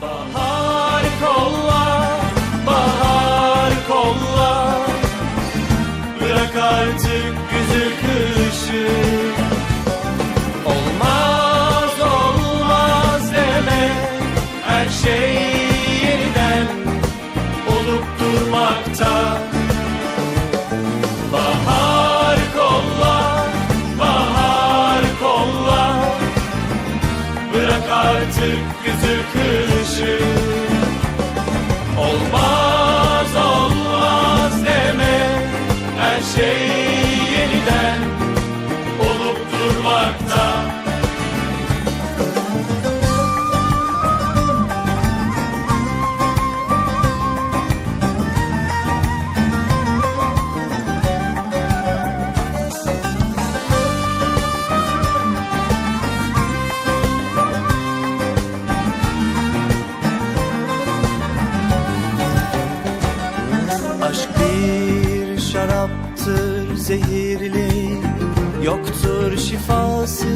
Bahar kolla, bahar kolla. Bırak artık güzü kışı Olmaz olmaz deme. Her şey yeniden olup durmakta artık güzü kışı Olmaz olmaz deme. Her şey yeniden şaraptır zehirli Yoktur şifası